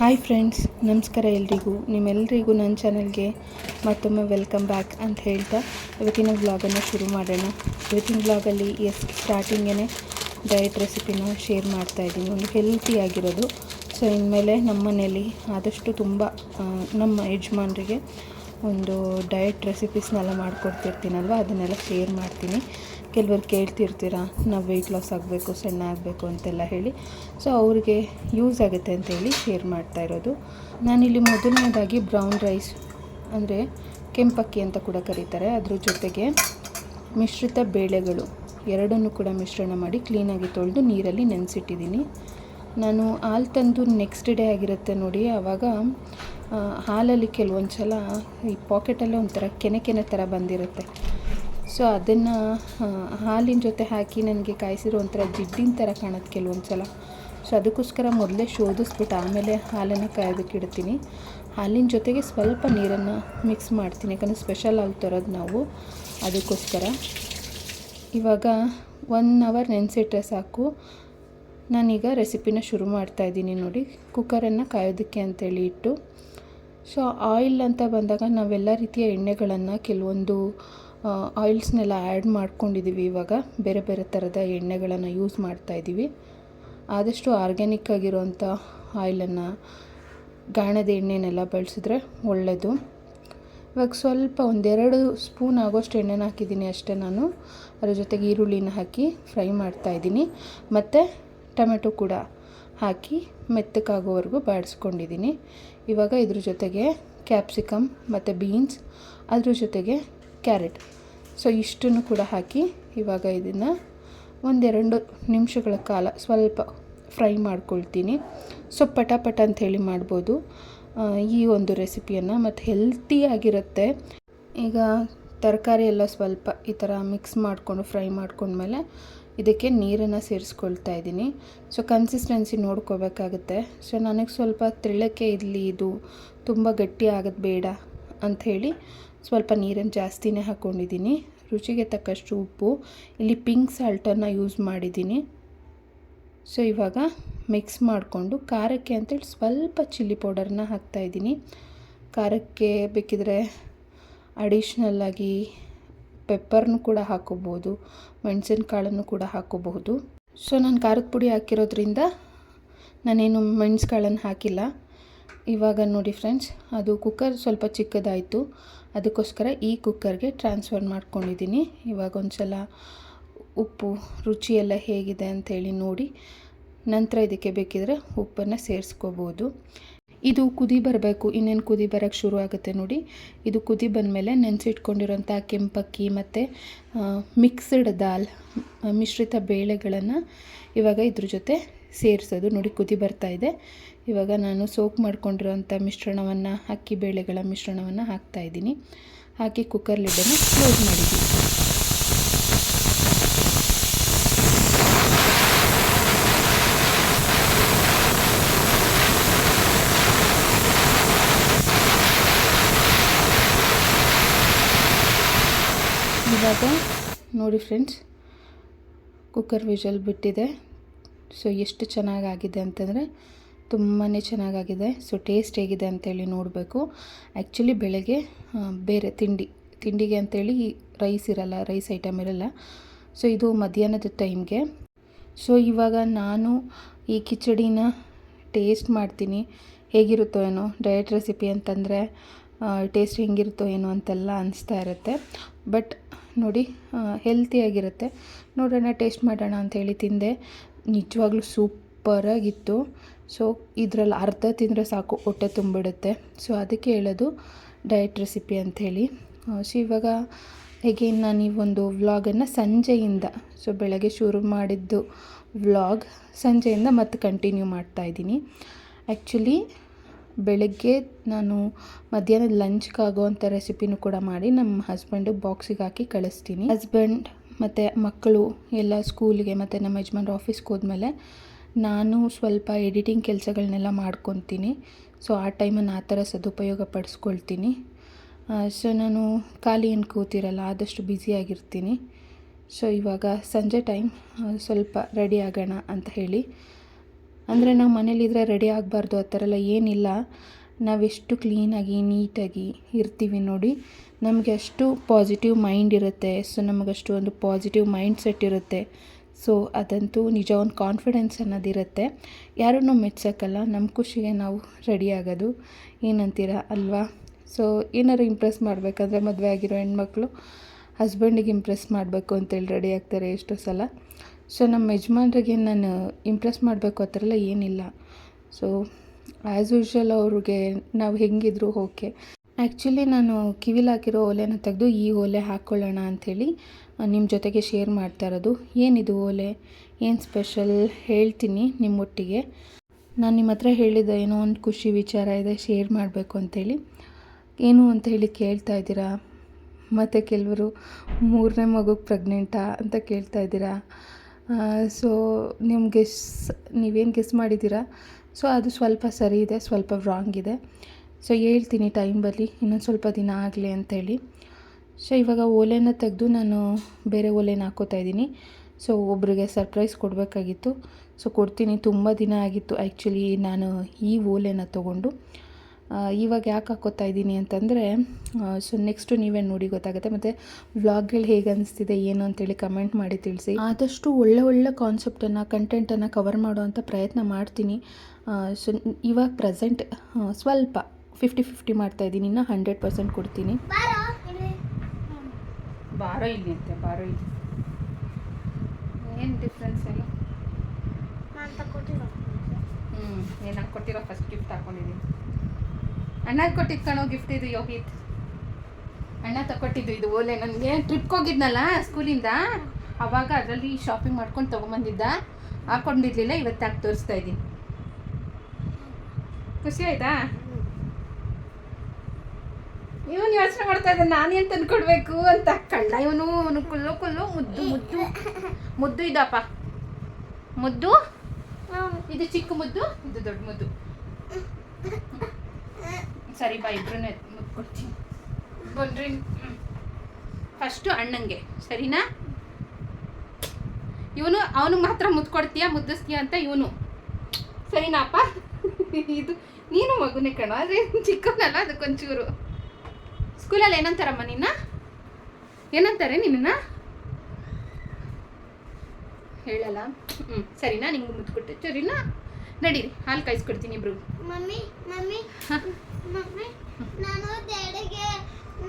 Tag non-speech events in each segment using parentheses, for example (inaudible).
Hi friends ನಮಸ್ಕಾರ ಎಲ್ರಿಗೂ. ನಿಮ್ಮೆಲ್ಲರಿಗೂ ನನ್ನ ಚಾನಲ್ಗೆ ಮತ್ತೊಮ್ಮೆ ವೆಲ್ಕಮ್ ಬ್ಯಾಕ್ ಅಂತ ಹೇಳ್ತಾ ಇವತ್ತಿನ ವ್ಲಾಗನ್ನು ಶುರು ಮಾಡೋಣ. ಇವತ್ತಿನ ವ್ಲಾಗಲ್ಲಿ ಎಸ್ ಸ್ಟಾರ್ಟಿಂಗೇ ಡಯಟ್ ರೆಸಿಪಿನ ಶೇರ್ ಮಾಡ್ತಾ ಇದ್ದೀನಿ. ಒಂದು ಹೆಲ್ತಿಯಾಗಿರೋದು ಸೊ ಇನ್ಮೇಲೆ ನಮ್ಮ ಮನೇಲಿ ಆದಷ್ಟು ತುಂಬ ನಮ್ಮ ಯಜಮಾನರಿಗೆ ಒಂದು ಡಯಟ್ ರೆಸಿಪೀಸ್ನೆಲ್ಲ ಮಾಡಿಕೊಡ್ತಿರ್ತೀನಲ್ವ, ಅದನ್ನೆಲ್ಲ ಶೇರ್ ಮಾಡ್ತೀನಿ. ಕೆಲವರು ಕೇಳ್ತಿರ್ತೀರ, ನಾವು ವೆಯ್ಟ್ ಲಾಸ್ ಆಗಬೇಕು, ಸಣ್ಣ ಆಗಬೇಕು ಅಂತೆಲ್ಲ ಹೇಳಿ. ಸೊ ಅವರಿಗೆ ಯೂಸ್ ಆಗುತ್ತೆ ಅಂತೇಳಿ ಶೇರ್ ಮಾಡ್ತಾ ಇರೋದು. ನಾನಿಲ್ಲಿ ಮೊದಲನೇದಾಗಿ ಬ್ರೌನ್ ರೈಸ್ ಅಂದರೆ ಕೆಂಪಕ್ಕಿ ಅಂತ ಕೂಡ ಕರೀತಾರೆ. ಅದ್ರ ಜೊತೆಗೆ ಮಿಶ್ರಿತ ಬೇಳೆಗಳು, ಎರಡನ್ನೂ ಕೂಡ ಮಿಶ್ರಣ ಮಾಡಿ ಕ್ಲೀನಾಗಿ ತೊಳೆದು ನೀರಲ್ಲಿ ನೆನೆಸಿಟ್ಟಿದ್ದೀನಿ. ನಾನು ಹಾಲು ತಂದು ನೆಕ್ಸ್ಟ್ ಡೇ ಆಗಿರುತ್ತೆ ನೋಡಿ ಆವಾಗ ಹಾಲಲ್ಲಿ ಕೆಲವೊಂದು ಸಲ ಈ ಪಾಕೆಟಲ್ಲೇ ಒಂಥರ ಕೆನೆ ಕೆನೆ ಥರ ಬಂದಿರುತ್ತೆ. ಸೊ ಅದನ್ನು ಹಾಲಿನ ಜೊತೆ ಹಾಕಿ ನನಗೆ ಕಾಯಿಸಿರೋ ಒಂಥರ ಜಿಡ್ಡಿನ ಥರ ಕಾಣುತ್ತೆ ಕೆಲವೊಂದು ಸಲ. ಸೊ ಅದಕ್ಕೋಸ್ಕರ ಮೊದಲೇ ಶೋಧಿಸ್ಬಿಟ್ಟು ಆಮೇಲೆ ಹಾಲನ್ನು ಕಾಯೋದಕ್ಕೆ ಇಡ್ತೀನಿ. ಹಾಲಿನ ಜೊತೆಗೆ ಸ್ವಲ್ಪ ನೀರನ್ನು ಮಿಕ್ಸ್ ಮಾಡ್ತೀನಿ, ಯಾಕಂದರೆ ಸ್ಪೆಷಲ್ ಆಗಿ ತರೋದು ನಾವು. ಅದಕ್ಕೋಸ್ಕರ ಇವಾಗ ಒನ್ ಅವರ್ ನೆನೆಸಿಟ್ರೆ ಸಾಕು. ನಾನೀಗ ರೆಸಿಪಿನ ಶುರು ಮಾಡ್ತಾ ಇದ್ದೀನಿ ನೋಡಿ. ಕುಕ್ಕರನ್ನು ಕಾಯೋದಕ್ಕೆ ಅಂತೇಳಿ ಇಟ್ಟು ಸೊ ಆಯಿಲ್ ಅಂತ ಬಂದಾಗ ನಾವೆಲ್ಲ ರೀತಿಯ ಎಣ್ಣೆಗಳನ್ನು ಕೆಲವೊಂದು ಆಯಿಲ್ಸ್ನೆಲ್ಲ ಆ್ಯಡ್ ಮಾಡ್ಕೊಂಡಿದ್ದೀವಿ ಇವಾಗ. ಬೇರೆ ಬೇರೆ ಥರದ ಎಣ್ಣೆಗಳನ್ನು ಯೂಸ್ ಮಾಡ್ತಾ ಇದ್ದೀವಿ ಆದಷ್ಟು ಆರ್ಗ್ಯಾನಿಕ್ ಆಗಿರೋಂಥ ಆಯಿಲನ್ನು, ಗಾಣದ ಎಣ್ಣೆನೆಲ್ಲ ಬಳಸಿದ್ರೆ ಒಳ್ಳೆಯದು ಇವಾಗ ಸ್ವಲ್ಪ ಒಂದೆರಡು ಸ್ಪೂನ್ ಆಗೋಷ್ಟು ಎಣ್ಣೆನ ಹಾಕಿದ್ದೀನಿ ಅಷ್ಟೇ ನಾನು. ಅದ್ರ ಜೊತೆಗೆ ಈರುಳ್ಳಿನ ಹಾಕಿ ಫ್ರೈ ಮಾಡ್ತಾ ಇದ್ದೀನಿ. ಮತ್ತು ಟೊಮೆಟೊ ಕೂಡ ಹಾಕಿ ಮೆತ್ತಕ್ಕಾಗೋವರೆಗೂ ಬಾಡಿಸ್ಕೊಂಡಿದ್ದೀನಿ. ಇವಾಗ ಇದ್ರ ಜೊತೆಗೆ ಕ್ಯಾಪ್ಸಿಕಮ್ ಮತ್ತು ಬೀನ್ಸ್, ಅದ್ರ ಜೊತೆಗೆ ಕ್ಯಾರೆಟ್. ಸೊ ಇಷ್ಟನ್ನು ಕೂಡ ಹಾಕಿ ಇವಾಗ ಇದನ್ನು ಒಂದೆರಡು ನಿಮಿಷಗಳ ಕಾಲ ಸ್ವಲ್ಪ ಫ್ರೈ ಮಾಡ್ಕೊಳ್ತೀನಿ. ಸೊ ಪಟ ಪಟ ಅಂಥೇಳಿ ಮಾಡ್ಬೋದು. ಈ ಒಂದು ರೆಸಿಪಿಯನ್ನು ಮತ್ತು ಹೆಲ್ತಿಯಾಗಿರುತ್ತೆ ಈಗ ತರಕಾರಿ ಎಲ್ಲ ಸ್ವಲ್ಪ ಈ ಥರ ಮಿಕ್ಸ್ ಮಾಡಿಕೊಂಡು ಫ್ರೈ ಮಾಡ್ಕೊಂಡ್ಮೇಲೆ ಇದಕ್ಕೆ ನೀರನ್ನು ಸೇರಿಸ್ಕೊಳ್ತಾ ಇದ್ದೀನಿ. So consistency ನೋಡ್ಕೋಬೇಕಾಗುತ್ತೆ. ಸೊ ನನಗೆ ಸ್ವಲ್ಪ ತೆಳ್ಳಕ್ಕೆ ಇರಲಿ, ಇದು ತುಂಬ ಗಟ್ಟಿ ಆಗೋದು ಬೇಡ ಅಂಥೇಳಿ ಸ್ವಲ್ಪ ನೀರನ್ನು ಜಾಸ್ತಿನೇ ಹಾಕ್ಕೊಂಡಿದ್ದೀನಿ ರುಚಿಗೆ ತಕ್ಕಷ್ಟು ಉಪ್ಪು, ಇಲ್ಲಿ ಪಿಂಕ್ ಸಾಲ್ಟನ್ನು ಯೂಸ್ ಮಾಡಿದ್ದೀನಿ. ಸೊ ಇವಾಗ ಮಿಕ್ಸ್ ಮಾಡಿಕೊಂಡು ಖಾರಕ್ಕೆ ಅಂತೇಳಿ ಸ್ವಲ್ಪ ಚಿಲ್ಲಿ ಪೌಡರ್ನ ಹಾಕ್ತಾಯಿದ್ದೀನಿ ಖಾರಕ್ಕೆ ಬೇಕಿದ್ರೆ ಅಡಿಷ್ನಲ್ಲಾಗಿ ಪೆಪ್ಪರ್ನು ಕೂಡ ಹಾಕೋಬೋದು, ಮೆಣಸಿನಕಾಳನ್ನು ಕೂಡ ಹಾಕೋಬಹುದು. ಸೊ ನಾನು ಖಾರದ ಪುಡಿ ಹಾಕಿರೋದ್ರಿಂದ ನಾನೇನು ಮೆಣಸುಕಾಳನ್ನು ಹಾಕಿಲ್ಲ. ಇವಾಗ ನೋಡಿ ಫ್ರೆಂಡ್ಸ್ ಅದು ಕುಕ್ಕರ್ ಸ್ವಲ್ಪ ಚಿಕ್ಕದಾಯಿತು. ಅದಕ್ಕೋಸ್ಕರ ಈ ಕುಕ್ಕರ್ಗೆ ಟ್ರಾನ್ಸ್ಫರ್ ಮಾಡ್ಕೊಂಡಿದ್ದೀನಿ. ಇವಾಗ ಒಂದು ಸಲ ಉಪ್ಪು, ರುಚಿ ಎಲ್ಲ ಹೇಗಿದೆ ಅಂಥೇಳಿ ನೋಡಿ. ನಂತರ ಇದಕ್ಕೆ ಬೇಕಿದ್ರೆ ಉಪ್ಪನ್ನು ಸೇರಿಸ್ಕೋಬೋದು. ಇದು ಕುದಿ ಬರಬೇಕು, ಇನ್ನೇನು ಕುದಿ ಬರೋಕ್ಕೆ ಶುರು ಆಗುತ್ತೆ ನೋಡಿ. ಇದು ಕುದಿ ಬಂದಮೇಲೆ ನೆನೆಸಿಟ್ಕೊಂಡಿರೋಂಥ ಕೆಂಪಕ್ಕಿ ಮತ್ತು ಮಿಕ್ಸ್ಡ್ ದಾಲ್ ಮಿಶ್ರಿತ ಬೇಳೆಗಳನ್ನು ಇವಾಗ ಇದ್ರ ಜೊತೆ ಸೇರಿಸೋದು. ನೋಡಿ, ಕುದಿ ಬರ್ತಾ ಇದೆ. ಇವಾಗ ನಾನು ಸೋಕ್ ಮಾಡ್ಕೊಂಡಿರೋಂಥ ಮಿಶ್ರಣವನ್ನು, ಅಕ್ಕಿ ಬೇಳೆಗಳ ಮಿಶ್ರಣವನ್ನು ಹಾಕ್ತಾಯಿದ್ದೀನಿ ಹಾಕಿ ಕುಕ್ಕರ್ ಲಿಡ್ಡನ್ನು ಕ್ಲೋಸ್ ಮಾಡಿದ್ದೀನಿ. ಇವಾಗ ನೋಡಿ ಫ್ರೆಂಡ್ಸ್ ಕುಕ್ಕರ್ ವಿಷಲ್ ಬಿಟ್ಟಿದೆ. ಸೊ ಎಷ್ಟು ಚೆನ್ನಾಗಾಗಿದೆ ಅಂತಂದರೆ ತುಂಬಾ ಚೆನ್ನಾಗಾಗಿದೆ. ಸೊ ಟೇಸ್ಟ್ ಹೇಗಿದೆ ಅಂತೇಳಿ ನೋಡಬೇಕು. ಆ್ಯಕ್ಚುಲಿ ಬೆಳಗ್ಗೆ ಬೇರೆ ತಿಂಡಿ, ತಿಂಡಿಗೆ ಅಂತೇಳಿ ರೈಸ್ ಇರಲ್ಲ ರೈಸ್ ಐಟಮ್ ಇರಲ್ಲ. ಸೊ ಇದು ಮಧ್ಯಾಹ್ನದ ಟೈಮ್ಗೆ ಸೊ ಇವಾಗ ನಾನು ಈ ಕಿಚಡಿನ ಟೇಸ್ಟ್ ಮಾಡ್ತೀನಿ. ಹೇಗಿರುತ್ತೋ ಏನೋ ಡಯಟ್ ರೆಸಿಪಿ ಅಂತಂದರೆ ಟೇಸ್ಟ್ ಹೆಂಗಿರುತ್ತೋ ಏನೋ ಅಂತೆಲ್ಲ ಅನಿಸ್ತಾ ಇರುತ್ತೆ. ಬಟ್ ನೋಡಿ ಹೆಲ್ತಿಯಾಗಿರುತ್ತೆ ನೋಡೋಣ, ಟೇಸ್ಟ್ ಮಾಡೋಣ ಅಂಥೇಳಿ ತಿಂದೆ. ನಿಜವಾಗ್ಲೂ ಸೂಪರಾಗಿತ್ತು ಸೊ ಇದರಲ್ಲಿ ಅರ್ಧ ತಿಂದರೆ ಸಾಕು, ಹೊಟ್ಟೆ ತುಂಬಿಡುತ್ತೆ. ಸೊ ಅದಕ್ಕೆ ಹೇಳೋದು ಡಯಟ್ ರೆಸಿಪಿ ಅಂಥೇಳಿ ಸೊ ಇವಾಗ ಹೇಗೇನು ನಾನು ಈ ಒಂದು ವ್ಲಾಗನ್ನು ಸಂಜೆಯಿಂದ ಸೊ ಬೆಳಗ್ಗೆ ಶುರು ಮಾಡಿದ್ದು ವ್ಲಾಗ್ ಸಂಜೆಯಿಂದ ಮತ್ತೆ ಕಂಟಿನ್ಯೂ ಮಾಡ್ತಾ ಇದ್ದೀನಿ. ಆ್ಯಕ್ಚುಲಿ ಬೆಳಗ್ಗೆ ನಾನು ಮಧ್ಯಾಹ್ನದ ಲಂಚ್ಗಾಗುವಂಥ ರೆಸಿಪಿನೂ ಕೂಡ ಮಾಡಿ ನಮ್ಮ ಹಸ್ಬೆಂಡು ಬಾಕ್ಸಿಗೆ ಹಾಕಿ ಕಳಿಸ್ತೀನಿ. ಹಸ್ಬೆಂಡ್ ಮತ್ತು ಮಕ್ಕಳು ಎಲ್ಲ ಸ್ಕೂಲಿಗೆ ಮತ್ತು ನಮ್ಮ ಯಜಮಾನ್ರು ಆಫೀಸ್ಗೆ ಹೋದ್ಮೇಲೆ ನಾನು ಸ್ವಲ್ಪ ಎಡಿಟಿಂಗ್ ಕೆಲಸಗಳನ್ನೆಲ್ಲ ಮಾಡ್ಕೊತೀನಿ. ಸೊ, ಆ ಟೈಮನ್ನು ಆ ಥರ ಸದುಪಯೋಗ ಪಡಿಸ್ಕೊಳ್ತೀನಿ. ಸೊ, ನಾನು ಖಾಲಿ ಏನು ಕೂತಿರಲ್ಲ, ಆದಷ್ಟು ಬ್ಯುಸಿಯಾಗಿರ್ತೀನಿ ಸೊ, ಇವಾಗ ಸಂಜೆ ಟೈಮ್, ಸ್ವಲ್ಪ ರೆಡಿ ಆಗೋಣ ಅಂತ ಹೇಳಿ ಅಂದರೆ ನಾವು ಮನೇಲಿದ್ರೆ ರೆಡಿ ಆಗಬಾರ್ದು ಆ ಥರ ಎಲ್ಲ ಏನಿಲ್ಲ. ನಾವೆಷ್ಟು ಕ್ಲೀನಾಗಿ ನೀಟಾಗಿ ಇರ್ತೀವಿ ನೋಡಿ. ನಮಗೆ ಅಷ್ಟು ಪಾಸಿಟಿವ್ ಮೈಂಡ್ ಇರುತ್ತೆ. ಸೊ ನಮಗಷ್ಟು ಒಂದು ಪಾಸಿಟಿವ್ ಮೈಂಡ್ ಸೆಟ್ ಇರುತ್ತೆ. ಸೊ ಅದಂತೂ ನಿಜ ಒಂದು ಕಾನ್ಫಿಡೆನ್ಸ್ ಅನ್ನೋದಿರುತ್ತೆ ಯಾರನ್ನೂ ಮೆಚ್ಚೋಕ್ಕಲ್ಲ ನಮ್ಮ ಖುಷಿಗೆ ನಾವು ರೆಡಿ ಆಗೋದು. ಏನಂತೀರ ಅಲ್ವಾ? ಸೊ ಏನಾದ್ರು ಇಂಪ್ರೆಸ್ ಮಾಡಬೇಕಂದ್ರೆ ಮದುವೆ ಆಗಿರೋ ಹೆಣ್ಮಕ್ಳು ಹಸ್ಬೆಂಡಿಗೆ ಇಂಪ್ರೆಸ್ ಮಾಡಬೇಕು ಅಂತೇಳಿ ರೆಡಿ ಆಗ್ತಾರೆ ಎಷ್ಟೋ ಸಲ. ಸೊ ನಮ್ಮ ಯಜಮಾನ್ರಿಗೆ ನಾನು ಇಂಪ್ರೆಸ್ ಮಾಡಬೇಕು ಆ ಥರ ಎಲ್ಲ ಏನಿಲ್ಲ. ಸೊ ಆ್ಯಸ್ ಯೂಶ್ವಲ್ ಅವ್ರಿಗೆ ನಾವು ಹೆಂಗಿದ್ರು ಓಕೆ ಆ್ಯಕ್ಚುಲಿ ನಾನು ಕಿವಿಲಿ ಹಾಕಿರೋ ಓಲೆನ ತೆಗೆದು ಈ ಓಲೆ ಹಾಕ್ಕೊಳ್ಳೋಣ ಅಂಥೇಳಿ ನಿಮ್ಮ ಜೊತೆಗೆ ಶೇರ್ ಮಾಡ್ತಾ ಇರೋದು. ಏನಿದು ಓಲೆ? ಏನು ಸ್ಪೆಷಲ್ ಹೇಳ್ತೀನಿ ನಿಮ್ಮೊಟ್ಟಿಗೆ. ನಾನು ನಿಮ್ಮ ಹತ್ರ ಹೇಳಿದ್ದೆ ಏನೋ ಒಂದು ಖುಷಿ ವಿಚಾರ ಇದೆ ಶೇರ್ ಮಾಡಬೇಕು ಅಂಥೇಳಿ ಏನು ಅಂತ ಹೇಳಿ ಕೇಳ್ತಾ ಇದ್ದೀರಾ? ಮತ್ತು ಕೆಲವರು ಮೂರನೇ ಮಗುಗೆ ಪ್ರೆಗ್ನೆಂಟಾ ಅಂತ ಕೇಳ್ತಾ ಇದ್ದೀರಾ? ಸೊ ನಿಮ್ಮ ಗೆಸ್ ನೀವೇನು ಗೆಸ್ ಮಾಡಿದ್ದೀರಾ? ಸೊ ಅದು ಸ್ವಲ್ಪ ಸರಿ ಇದೆ, ಸ್ವಲ್ಪ ರಾಂಗ್ ಇದೆ. ಸೊ ಹೇಳ್ತೀನಿ ಟೈಮ್ ಬರಲಿ ಇನ್ನೊಂದು ಸ್ವಲ್ಪ ದಿನ ಆಗಲಿ ಅಂತೇಳಿ. ಸೊ ಇವಾಗ ಓಲೆನ ತೆಗೆದು ನಾನು ಬೇರೆ ಓಲೆನ ಹಾಕೋತಾ ಇದ್ದೀನಿ. ಸೊ ಒಬ್ರಿಗೆ ಸರ್ಪ್ರೈಸ್ ಕೊಡಬೇಕಾಗಿತ್ತು. ಸೊ ಕೊಡ್ತೀನಿ, ತುಂಬ ದಿನ ಆಗಿತ್ತು ಆ್ಯಕ್ಚುಲಿ ನಾನು ಈ ಓಲೆನ ತೊಗೊಂಡು. ಇವಾಗ ಯಾಕೆ ಹಾಕೋತಾ ಇದ್ದೀನಿ ಅಂತಂದರೆ ಸೊ ನೆಕ್ಸ್ಟು ನೀವೇ ನೋಡಿ ಗೊತ್ತಾಗುತ್ತೆ. ಮತ್ತು ವ್ಲಾಗ್ಗಳು ಹೇಗೆ ಅನಿಸ್ತಿದೆ ಏನು ಅಂತೇಳಿ ಕಮೆಂಟ್ ಮಾಡಿ ತಿಳಿಸಿ. ಆದಷ್ಟು ಒಳ್ಳೆ ಒಳ್ಳೆ ಕಾನ್ಸೆಪ್ಟನ್ನು ಕಂಟೆಂಟನ್ನು ಕವರ್ ಮಾಡುವಂಥ ಪ್ರಯತ್ನ ಮಾಡ್ತೀನಿ. ಸೊ ಇವಾಗ ಪ್ರೆಸೆಂಟ್ ಸ್ವಲ್ಪ ಫಿಫ್ಟಿ ಫಿಫ್ಟಿ ಮಾಡ್ತಾಯಿದ್ದೀನಿ ಇನ್ನು ಹಂಡ್ರೆಡ್ ಪರ್ಸೆಂಟ್ ಕೊಡ್ತೀನಿ. ಬಾರೋ ಇಲ್ಲಿ ಬಾರೋ ಇಲ್ಲಿ ಅಂತೆ ಬಾರೋ ಇಲ್ಲಿ. ಏನು ಡಿಫ್ರೆನ್ಸ್ ತಕೊಟ್ಟಿರೋ. ಹ್ಞೂ ಏನು ಕೊಟ್ಟಿರೋ ಫಸ್ಟ್ ಗಿಫ್ಟ್ ಹಾಕೊಂಡಿದ್ದೀನಿ ಅಣ್ಣಗೆ ಕೊಟ್ಟಿದ್ದು ಕಣೋ ಗಿಫ್ಟ್ ಇದು ಯೋಗಿತ್. ಅಣ್ಣ ತಗೊಟ್ಟಿದ್ದು ಇದು ಓಲೆ. ನನಗೆ ಟ್ರಿಪ್ಗೆ ಹೋಗಿದ್ನಲ್ಲ ಸ್ಕೂಲಿಂದ ಅವಾಗ ಅದರಲ್ಲಿ ಶಾಪಿಂಗ್ ಮಾಡ್ಕೊಂಡು ತೊಗೊಂಬಂದಿದ್ದ. ಹಾಕೊಂಡಿರ್ಲಿಲ್ಲ ಇವತ್ತು ಹಾಕಿ ತೋರಿಸ್ತಾ ಇದ್ದೀನಿ. ಖುಷಿ ಆಯ್ತಾ? ಇವನು ಯೋಚನೆ ಮಾಡ್ತಾ ಇದ್ದಾನೆ ನಾನು ಏನು ತಂದ್ಕೊಡ್ಬೇಕು ಅಂತ. ಕಳ್ಳ ಇವನು ಅವನು ಕುಲ್ಲು ಕುಲ್ಲು ಮುದ್ದು ಮುದ್ದು. ಮುದ್ದು ಇದಪ್ಪ. ಮುದ್ದು? ಇದು ಚಿಕ್ಕ ಮುದ್ದು ಇದು ದೊಡ್ಡ ಮುದ್ದು. ಸರಿ ಬಾ ಇಬ್ರು ಮುದ್ದು ಕೊಡ್ತೀನಿ. ಬನ್ರಿ. ಫಸ್ಟು ಅಣ್ಣಂಗೆ ಸರಿನಾ? ಇವನು ಅವನಿಗೆ ಮಾತ್ರ ಮುದ್ದು ಕೊಡ್ತೀಯಾ ಮುದ್ದಿಸ್ತೀಯ ಅಂತ ಇವನು. ಸರಿನಾಪ್ಪ? ಇದು ನೀನು ಮಗುನೇ ಕಣೋ ಅದೇ ಚಿಕ್ಕವನಲ್ಲ ಅದಕ್ಕೊಂಚೂರು. ಸ್ಕೂಲಲ್ಲಿ ಏನಂತಾರಮ್ಮ ನಿನ್ನ? ಏನಂತಾರೆ ನಿನ್ನ ಹೇಳಲ್ಲ. ಹ್ಞೂ ಸರಿನಾ? ನಿಂಗೆ ಮುದ್ದು ಕೊಟ್ಟೆ. ಸರಿನಾ? ನಡೀರಿ ಹಾಲು ಕಾಯಿಸ್ಕೊಡ್ತೀನಿ ಇಬ್ರು. Mummy mummy. ನಾನು ಡ್ಯಾಡಿಗೆ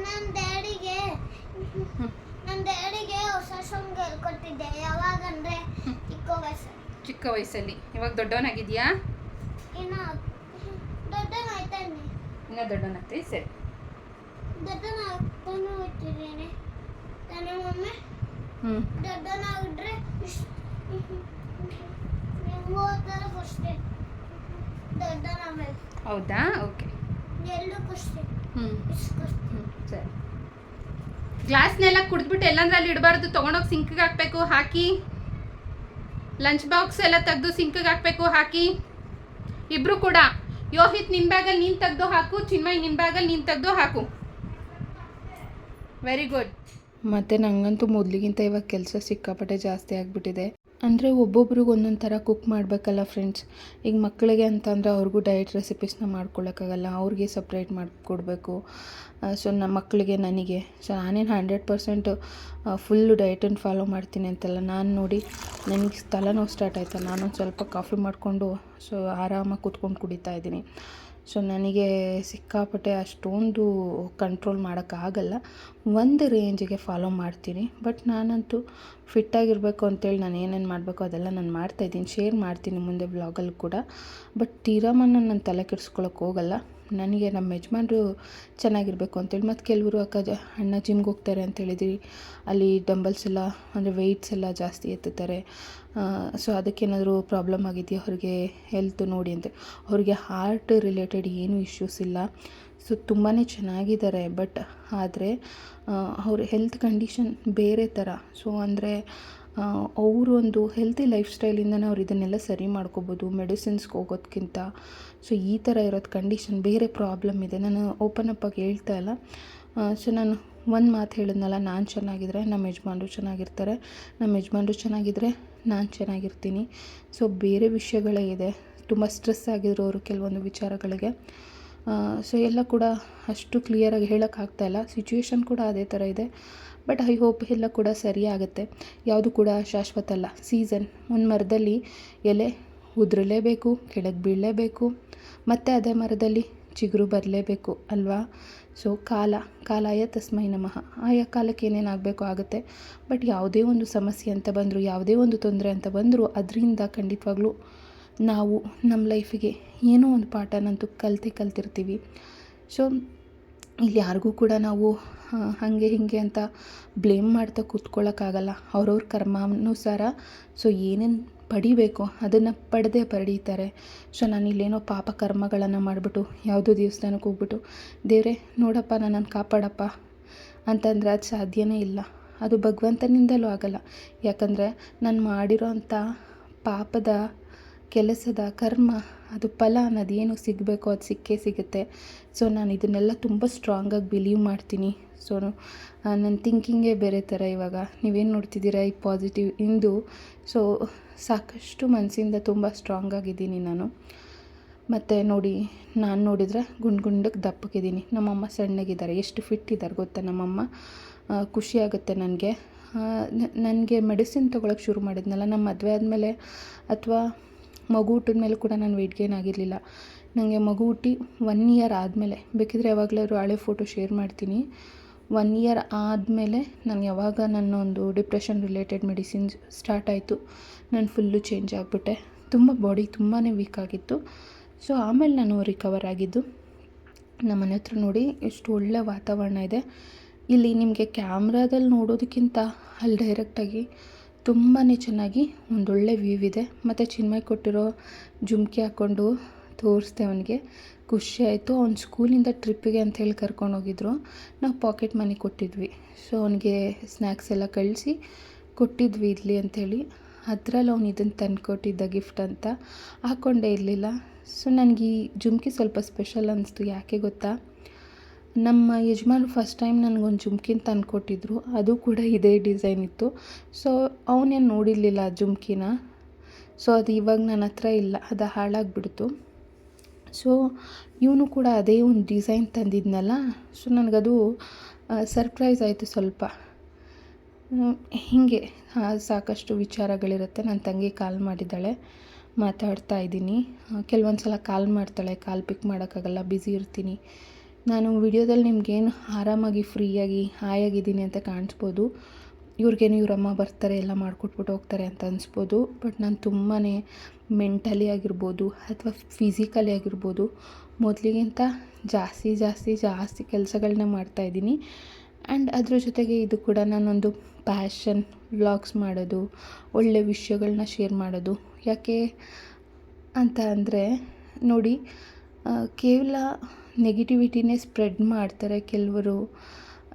ನನ್ನ ಡ್ಯಾಡಿಗೆ ನನ್ನ ಡ್ಯಾಡಿಗೆ ಹೊಸ ಸಾಂಗ್ ಹೇಳ್ಕೊಟ್ಟಿದ್ದೆ. ಯಾವಾಗಂದ್ರೆ ಚಿಕ್ಕ ವಯಸ್ಸು ಚಿಕ್ಕ ವಯಸ್ಸಲ್ಲಿ. ಇವಾಗ ದೊಡ್ಡವನಾಗಿದ್ಯಾ? ಇನ್ನು ದೊಡ್ಡನಾಯ್ತಾನೆ ಇನ್ನೂ ದೊಡ್ಡವನಾಗ್ತೀವಿ ಸರಿ. ದೊಡ್ಡನಾಗ್ತಾನು ಹೋಗ್ತಿದ್ದೇನೆ ತಾನೇ ಮಮ್ಮಿ? ಹ್ಞೂ ದೊಡ್ಡನಾಗಿದ್ರೆ ನೀವು ಥರ ಖುಷಿ ದೊಡ್ಡನಾಗಬೇಕು. ಹೌದಾ? ಓಕೆ. ಸರಿ. ಗ್ಲಾಸ್ನೆಲ್ಲ ಕುಡಿದ್ಬಿಟ್ಟು ಎಲ್ಲಂದ್ರೆ ಅಲ್ಲಿ ಇಡಬಾರ್ದು ತೊಗೊಂಡೋಗಿ ಸಿಂಕ್ಗೆ ಹಾಕಬೇಕು ಹಾಕಿ. ಲಂಚ್ ಬಾಕ್ಸ್ ಎಲ್ಲ ತೆಗೆದು ಸಿಂಕ್ಗೆ ಹಾಕಬೇಕು ಹಾಕಿ. ಇಬ್ರು ಕೂಡ. ಯೋಹಿತ್ ನಿನ್ ಬ್ಯಾಗಲ್ಲಿ ನೀನು ತೆಗೆದು ಹಾಕು ಚಿನ್ಮಯ್ ನಿನ್ ಬ್ಯಾಗಲ್ಲಿ ನೀನು ತೆಗೆದು ಹಾಕು. ವೆರಿ ಗುಡ್ ಮತ್ತು ನನಗಂತೂ ಮೊದಲಿಗಿಂತ ಇವಾಗ ಕೆಲಸ ಸಿಕ್ಕಾಪಟ್ಟೆ ಜಾಸ್ತಿ ಆಗಿಬಿಟ್ಟಿದೆ. ಅಂದರೆ ಒಬ್ಬೊಬ್ರಿಗೆ ಒಂದೊಂದು ಥರ ಕುಕ್ ಮಾಡಬೇಕಲ್ಲ ಫ್ರೆಂಡ್ಸ್ ಈಗ ಮಕ್ಕಳಿಗೆ ಅಂತಂದರೆ ಅವ್ರಿಗೂ ಡಯಟ್ ರೆಸಿಪೀಸ್ನ ಮಾಡ್ಕೊಳ್ಳೋಕ್ಕಾಗಲ್ಲ ಅವ್ರಿಗೆ ಸಪ್ರೇಟ್ ಮಾಡಿಕೊಡ್ಬೇಕು. ಸೊ ನಮ್ಮ ಮಕ್ಕಳಿಗೆ, ನನಗೆ. ಸೊ ನಾನೇನು ಹಂಡ್ರೆಡ್ ಪರ್ಸೆಂಟ್ ಫುಲ್ಲು ಡಯಟನ್ನು ಫಾಲೋ ಮಾಡ್ತೀನಿ ಅಂತೆಲ್ಲ. ನಾನು ನೋಡಿ, ನನಗೆ ತಲೆನೋವು ಸ್ಟಾರ್ಟ್ ಆಯಿತಲ್ಲ ನಾನೊಂದು ಸ್ವಲ್ಪ ಕಾಫಿ ಮಾಡಿಕೊಂಡು ಸೊ ಆರಾಮಾಗಿ ಕೂತ್ಕೊಂಡು ಕುಡಿತಾ ಇದ್ದೀನಿ. ಸೊ ನನಗೆ ಸಿಕ್ಕಾಪಟ್ಟೆ ಅಷ್ಟೊಂದು ಕಂಟ್ರೋಲ್ ಮಾಡೋಕ್ಕಾಗಲ್ಲ. ಒಂದು ರೇಂಜಿಗೆ ಫಾಲೋ ಮಾಡ್ತೀನಿ. ಬಟ್ ನಾನಂತೂ ಫಿಟ್ಟಾಗಿರಬೇಕು ಅಂತೇಳಿ ನಾನು ಏನೇನು ಮಾಡಬೇಕು ಅದೆಲ್ಲ ನಾನು ಮಾಡ್ತಾಯಿದ್ದೀನಿ ಶೇರ್ ಮಾಡ್ತೀನಿ ಮುಂದೆ ಬ್ಲಾಗಲ್ಲಿ ಕೂಡ. ಬಟ್ ತೀರಾಮನ್ನ ನಾನು ತಲೆ ಕೆಡಿಸ್ಕೊಳಕ್ಕೆ ಹೋಗಲ್ಲ. ನನಗೆ ನಮ್ಮ ಯಜಮಾನ್ರು ಚೆನ್ನಾಗಿರಬೇಕು ಅಂತೇಳಿ ಮತ್ತು ಕೆಲವರು ಅಕ್ಕ ಜ, ಅಣ್ಣ ಜಿಮ್ಗೆ ಹೋಗ್ತಾರೆ ಅಂತ ಹೇಳಿದ್ರಿ. ಅಲ್ಲಿ ಡಂಬಲ್ಸ್ ಎಲ್ಲ, ಅಂದರೆ ವೆಯ್ಟ್ಸ್ ಎಲ್ಲ ಜಾಸ್ತಿ ಎತ್ತುತ್ತಾರೆ. ಸೊ ಅದಕ್ಕೇನಾದರೂ ಪ್ರಾಬ್ಲಮ್ ಆಗಿದೆಯಾ ಅವ್ರಿಗೆ? ಹೆಲ್ತ್ ನೋಡಿ ಅಂತ. ಅವ್ರಿಗೆ ಹಾರ್ಟ್ ರಿಲೇಟೆಡ್ ಏನೂ ಇಶ್ಯೂಸ್ ಇಲ್ಲ. ಸೊ ತುಂಬಾ ಚೆನ್ನಾಗಿದ್ದಾರೆ ಬಟ್ ಆದರೆ ಅವ್ರ ಹೆಲ್ತ್ ಕಂಡೀಷನ್ ಬೇರೆ ಥರ ಸೊ ಅಂದರೆ ಅವರು ಒಂದು ಹೆಲ್ತಿ ಲೈಫ್ ಸ್ಟೈಲಿಂದನೇ ಅವ್ರು ಇದನ್ನೆಲ್ಲ ಸರಿ ಮಾಡ್ಕೋಬೋದು ಮೆಡಿಸಿನ್ಸ್ಗೆ ಹೋಗೋದ್ಕಿಂತ. ಸೊ ಈ ಥರ ಇರೋದು ಕಂಡೀಷನ್ ಬೇರೆ ಪ್ರಾಬ್ಲಮ್ ಇದೆ. ನಾನು ಓಪನ್ ಅಪ್ಪಾಗಿ ಹೇಳ್ತಾ ಇಲ್ಲ. ಸೊ ನಾನು ಒಂದು ಮಾತು ಹೇಳಿದ್ನಲ್ಲ, ನಾನು ಚೆನ್ನಾಗಿದ್ದರೆ ನಮ್ಮ ಯಜಮಾನ್ರು ಚೆನ್ನಾಗಿರ್ತಾರೆ ನಮ್ಮ ಯಜಮಾನ್ರು ಚೆನ್ನಾಗಿದ್ದರೆ ನಾನು ಚೆನ್ನಾಗಿರ್ತೀನಿ. ಸೊ ಬೇರೆ ವಿಷಯಗಳೇ ಇದೆ. ತುಂಬ ಸ್ಟ್ರೆಸ್ ಅವರು ಕೆಲವೊಂದು ವಿಚಾರಗಳಿಗೆ. ಸೊ ಎಲ್ಲ ಕೂಡ ಅಷ್ಟು ಕ್ಲಿಯರಾಗಿ ಹೇಳೋಕ್ಕಾಗ್ತಾಯಿಲ್ಲ ಸಿಚುವೇಶನ್ ಕೂಡ ಅದೇ ಥರ ಇದೆ. ಬಟ್ ಐ ಹೋಪ್ ಎಲ್ಲ ಕೂಡ ಸರಿ ಆಗುತ್ತೆ. ಯಾವುದು ಕೂಡ ಶಾಶ್ವತ ಅಲ್ಲ. ಸೀಸನ್ ಒಂದು ಮರದಲ್ಲಿ ಎಲೆ ಉದುರಲೇಬೇಕು, ಕೆಳಗೆ ಬೀಳಲೇಬೇಕು, ಮತ್ತು ಅದೇ ಮರದಲ್ಲಿ ಚಿಗುರು ಬರಲೇಬೇಕು ಅಲ್ವಾ? ಸೊ ಕಾಲ, ಕಾಲಾಯ ತಸ್ಮೈ ನಮಃ. ಆಯಾ ಕಾಲಕ್ಕೆ ಏನೇನಾಗಬೇಕು ಆಗುತ್ತೆ. ಬಟ್ ಯಾವುದೇ ಒಂದು ಸಮಸ್ಯೆ ಅಂತ ಬಂದರೂ, ಯಾವುದೇ ಒಂದು ತೊಂದರೆ ಅಂತ ಬಂದರೂ, ಅದರಿಂದ ಖಂಡಿತವಾಗ್ಲೂ ನಾವು ನಮ್ಮ ಲೈಫಿಗೆ ಏನೋ ಒಂದು ಪಾಠನಂತೂ ಕಲ್ತಿ ಕಲ್ತಿರ್ತೀವಿ. ಸೊ ಇಲ್ಲಿ ಯಾರಿಗೂ ಕೂಡ ನಾವು ಹಾಗೆ ಹೀಗೆ ಅಂತ ಬ್ಲೇಮ್ ಮಾಡ್ತಾ ಕೂತ್ಕೊಳ್ಳೋಕ್ಕಾಗಲ್ಲ ಅವ್ರವ್ರ ಕರ್ಮಾನುಸಾರ. ಸೊ ಏನೇನು ಪಡಿಬೇಕು? ಅದನ್ನು ಪಡೆದೇ ಪಡೀತಾರೆ. ಸೊ ನಾನು ಇಲ್ಲೇನೋ ಪಾಪ ಕರ್ಮಗಳನ್ನು ಮಾಡಿಬಿಟ್ಟು, ಯಾವುದೋ ದೇವಸ್ಥಾನಕ್ಕೆ ಹೋಗ್ಬಿಟ್ಟು, ದೇವರೇ, ನೋಡಪ್ಪ ನನ್ನನ್ನು ಕಾಪಾಡಪ್ಪ ಅಂತಂದರೆ ಅದು ಸಾಧ್ಯನೇ ಇಲ್ಲ. ಅದು ಭಗವಂತನಿಂದಲೂ ಆಗಲ್ಲ. ಯಾಕಂದರೆ ನಾನು ಮಾಡಿರೋ ಪಾಪದ ಕೆಲಸದ ಕರ್ಮ, ಅದು ಫಲ ಅನ್ನೋದು ಏನು ಸಿಗಬೇಕು ಅದು ಸಿಕ್ಕೇ ಸಿಗುತ್ತೆ. ಸೊ ನಾನು ಇದನ್ನೆಲ್ಲ ತುಂಬ ಸ್ಟ್ರಾಂಗಾಗಿ ಬಿಲೀವ್ ಮಾಡ್ತೀನಿ. ಸೊ ನನ್ನ ಥಿಂಕಿಂಗೇ ಬೇರೆ ಥರ ಇವಾಗ. ನೀವೇನು ನೋಡ್ತಿದ್ದೀರಾ ಈ ಪಾಸಿಟಿವ್ ಇಂದು? ಸೊ ಸಾಕಷ್ಟು ಮನಸ್ಸಿಂದ ತುಂಬ ಸ್ಟ್ರಾಂಗ್ ಆಗಿದ್ದೀನಿ ನಾನು. ಮತ್ತು ನೋಡಿ, ನಾನು ನೋಡಿದರೆ ಗುಂಡು ಗುಂಡಕ್ಕೆ ದಪ್ಪಗಿದ್ದೀನಿ. ನಮ್ಮಮ್ಮ ಸಣ್ಣಗಿದ್ದಾರೆ. ಎಷ್ಟು ಫಿಟ್ ಇದ್ದಾರೆ ಗೊತ್ತಾ ನಮ್ಮಮ್ಮ? ಖುಷಿಯಾಗುತ್ತೆ ನನಗೆ. ನನಗೆ ಮೆಡಿಸಿನ್ ತೊಗೊಳಕ್ಕೆ ಶುರು ಮಾಡಿದ್ನಲ್ಲ ನಮ್ಮ ಮದುವೆ ಆದಮೇಲೆ ಅಥವಾ ಮಗು ಹುಟ್ಟಿದ ಮೇಲೆ ಕೂಡ ನಾನು ವೆಯ್ಟ್ ಗೇನ್ ಆಗಿರಲಿಲ್ಲ ನನಗೆ ಮಗು ಹುಟ್ಟಿ ಒನ್ ಇಯರ್ ಆದಮೇಲೆ. ಬೇಕಿದ್ರೆ ಯಾವಾಗಲಾದ್ರು ಹಳೆ ಫೋಟೋ ಶೇರ್ ಮಾಡ್ತೀನಿ. ಒನ್ ಇಯರ್ ಆದಮೇಲೆ ನಾನು ಯಾವಾಗ ನನ್ನ ಒಂದು ಡಿಪ್ರೆಷನ್ ರಿಲೇಟೆಡ್ ಮೆಡಿಸಿನ್ಸ್ ಸ್ಟಾರ್ಟ್ ಆಯಿತು, ನಾನು ಫುಲ್ಲು ಚೇಂಜ್ ಆಗಿಬಿಟ್ಟೆ. ತುಂಬ ಬಾಡಿ ತುಂಬಾ ವೀಕ್ ಆಗಿತ್ತು. ಸೊ ಆಮೇಲೆ ನಾನು ರಿಕವರ್ ಆಗಿದ್ದು. ನಮ್ಮ ಮನೆ ಹತ್ರ ನೋಡಿ ಎಷ್ಟು ಒಳ್ಳೆ ವಾತಾವರಣ ಇದೆ. ಇಲ್ಲಿ ನಿಮಗೆ ಕ್ಯಾಮ್ರಾದಲ್ಲಿ ನೋಡೋದಕ್ಕಿಂತ ಅಲ್ಲಿ ಡೈರೆಕ್ಟಾಗಿ ತುಂಬಾ ಚೆನ್ನಾಗಿ ಒಂದೊಳ್ಳೆ ವ್ಯೂ ಇದೆ. ಮತ್ತು ಚಿನ್ಮಯ್ ಕೊಟ್ಟಿರೋ ಜುಮ್ಕಿ ಹಾಕ್ಕೊಂಡು ತೋರಿಸ್ದೆ ಅವನಿಗೆ. ಖುಷಿ ಆಯಿತು. ಅವ್ನ ಸ್ಕೂಲಿಂದ ಟ್ರಿಪ್ಪಿಗೆ ಅಂತ ಹೇಳಿ ಕರ್ಕೊಂಡು ಹೋಗಿದ್ರು. ನಾವು ಪಾಕೆಟ್ ಮನಿ ಕೊಟ್ಟಿದ್ವಿ. ಸೊ ಅವನಿಗೆ ಸ್ನ್ಯಾಕ್ಸ್ ಎಲ್ಲ ಕಳಿಸಿ ಕೊಟ್ಟಿದ್ವಿ ಇರಲಿ ಅಂಥೇಳಿ. ಅದರಲ್ಲಿ ಅವ್ನು ಇದನ್ನು ತಂದುಕೊಟ್ಟಿದ್ದ ಗಿಫ್ಟ್ ಅಂತ. ಹಾಕ್ಕೊಂಡೇ ಇರಲಿಲ್ಲ. ಸೊ ನನಗೆ ಈ ಜುಮ್ಕಿ ಸ್ವಲ್ಪ ಸ್ಪೆಷಲ್ ಅನ್ನಿಸ್ತು ಯಾಕೆ ಗೊತ್ತಾ? ನಮ್ಮ ಯಜಮಾನ್ ಫಸ್ಟ್ ಟೈಮ್ ನನಗೊಂದು ಜುಮ್ಕಿನ ತಂದು ಕೊಟ್ಟಿದ್ರು ಅದು ಕೂಡ ಇದೇ ಡಿಸೈನ್ ಇತ್ತು. ಸೊ ಅವನೇನು ನೋಡಿರಲಿಲ್ಲ ಜುಮ್ಕಿನ. ಸೊ ಅದು ಇವಾಗ ನನ್ನ ಹತ್ರ ಇಲ್ಲ. ಅದು ಹಾಳಾಗಿಬಿಡ್ತು. ಸೊ ಇವನು ಕೂಡ ಅದೇ ಒಂದು ಡಿಸೈನ್ ತಂದಿದ್ನಲ್ಲ? ಸೊ ನನಗದು ಸರ್ಪ್ರೈಸ್ ಆಯಿತು ಸ್ವಲ್ಪ. ಹೀಗೆ ಸಾಕಷ್ಟು ವಿಚಾರಗಳಿರುತ್ತೆ. ನನ್ನ ತಂಗಿ ಕಾಲ್ ಮಾಡಿದ್ದಾಳೆ. ಮಾತಾಡ್ತಾ ಇದ್ದೀನಿ. ಕೆಲವೊಂದು ಸಲ ಕಾಲ್ ಮಾಡ್ತಾಳೆ. ಕಾಲ್ ಪಿಕ್ ಮಾಡೋಕ್ಕಾಗಲ್ಲ. ಬ್ಯುಸಿ ಇರ್ತೀನಿ. ನಾನು ವಿಡಿಯೋದಲ್ಲಿ ನಿಮಗೇನು ಆರಾಮಾಗಿ ಫ್ರೀಯಾಗಿ ಹಾಯಾಗಿದ್ದೀನಿ ಅಂತ ಕಾಣಿಸ್ಬೋದು. ಇವ್ರಿಗೇನು ಇವರಮ್ಮ ಬರ್ತಾರೆ ಎಲ್ಲ ಮಾಡಿಕೊಟ್ಬಿಟ್ಟು ಹೋಗ್ತಾರೆ ಅಂತ ಅನಿಸ್ಬೋದು. ಬಟ್ ನಾನು ತುಂಬಾ ಮೆಂಟಲಿ ಆಗಿರ್ಬೋದು ಅಥವಾ ಫಿಸಿಕಲಿ ಆಗಿರ್ಬೋದು ಮೊದಲಿಗಿಂತ ಜಾಸ್ತಿ ಜಾಸ್ತಿ ಜಾಸ್ತಿ ಕೆಲಸಗಳನ್ನ ಮಾಡ್ತಾಯಿದ್ದೀನಿ ಆ್ಯಂಡ್ ಅದ್ರ ಜೊತೆಗೆ ಇದು ಕೂಡ ನಾನೊಂದು ಪ್ಯಾಷನ್ ವ್ಲಾಗ್ಸ್ ಮಾಡೋದು, ಒಳ್ಳೆ ವಿಷಯಗಳನ್ನ ಶೇರ್ ಮಾಡೋದು. ಯಾಕೆ ಅಂತ ಅಂದರೆ ನೋಡಿ ಕೇವಲ ನೆಗೆಟಿವಿಟಿನೇ ಸ್ಪ್ರೆಡ್ ಮಾಡ್ತಾರೆ ಕೆಲವರು.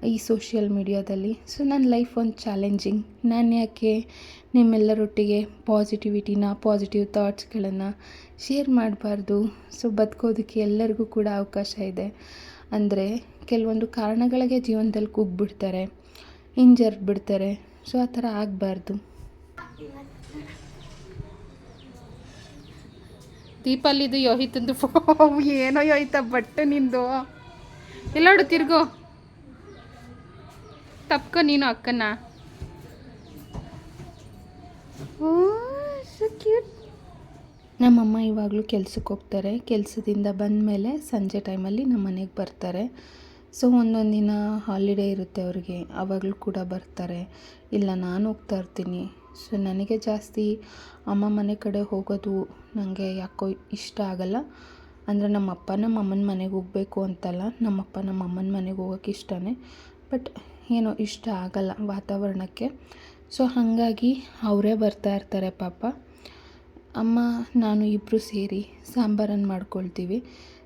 ಈ ಸೋಷಿಯಲ್ ಮೀಡಿಯಾದಲ್ಲಿ ಸೊ ನನ್ನ ಲೈಫ್ ಒಂದು ಚಾಲೆಂಜಿಂಗ್ ನಾನು ಯಾಕೆ ನಿಮ್ಮೆಲ್ಲರೊಟ್ಟಿಗೆ ಪಾಸಿಟಿವಿಟಿನ ಪಾಸಿಟಿವ್ ಥಾಟ್ಸ್ಗಳನ್ನು ಶೇರ್ ಮಾಡಬಾರ್ದು? ಸೊ ಬದುಕೋದಕ್ಕೆ ಎಲ್ಲರಿಗೂ ಕೂಡ ಅವಕಾಶ ಇದೆ. ಅಂದರೆ, ಕೆಲವೊಂದು ಕಾರಣಗಳಿಗೆ ಜೀವನದಲ್ಲಿ ಕುಗ್ಬಿಡ್ತಾರೆ ಇಂಜರ್ ಬಿಡ್ತಾರೆ. ಸೊ ಆ ಥರ ಆಗಬಾರ್ದು. ದೀಪಲ್ಲಿದು ಯೋಹಿತಂದು (laughs) ಏನೋ ಯೋಹಿತ ಬಟ್ಟೆ ನಿಂದು. ಎಲ್ಲಾಡು ತಿರ್ಗೋ. ತಪ್ಕೊ ನೀನು ಅಕ್ಕನ. ನಮ್ಮಮ್ಮ ಇವಾಗಲೂ ಕೆಲ್ಸಕ್ಕೆ ಹೋಗ್ತಾರೆ. ಕೆಲಸದಿಂದ ಬಂದ ಮೇಲೆ ಸಂಜೆ ಟೈಮಲ್ಲಿ ನಮ್ಮ ಮನೆಗೆ ಬರ್ತಾರೆ. ಸೊ ಒಂದೊಂದು ದಿನ ಹಾಲಿಡೇ ಇರುತ್ತೆ ಅವ್ರಿಗೆ. ಆವಾಗಲೂ ಕೂಡ ಬರ್ತಾರೆ. ಇಲ್ಲ ನಾನು ಹೋಗ್ತಾ ಇರ್ತೀನಿ. ಸೊ ನನಗೆ ಜಾಸ್ತಿ ಅಮ್ಮ ಮನೆ ಕಡೆ ಹೋಗೋದು ನನಗೆ ಯಾಕೋ ಇಷ್ಟ ಆಗಲ್ಲ. ಅಂದರೆ ನಮ್ಮ ಅಪ್ಪ ನಮ್ಮ ಅಮ್ಮನ ಮನೆಗೆ ಹೋಗಬೇಕು ಅಂತಲ್ಲ. ನಮ್ಮಪ್ಪ ನಮ್ಮ ಅಮ್ಮನ ಮನೆಗೆ ಹೋಗೋಕೆ ಇಷ್ಟನೇ. ಬಟ್ ಏನೋ ಇಷ್ಟ ಆಗಲ್ಲ ವಾತಾವರಣಕ್ಕೆ. ಸೊ ಹಾಗಾಗಿ ಅವರೇ ಬರ್ತಾ ಇರ್ತಾರೆ ಪಾಪ. ಅಮ್ಮ, ನಾನು ಇಬ್ಬರು ಸೇರಿ ಸಾಂಬಾರನ್ನು ಮಾಡ್ಕೊಳ್ತೀವಿ.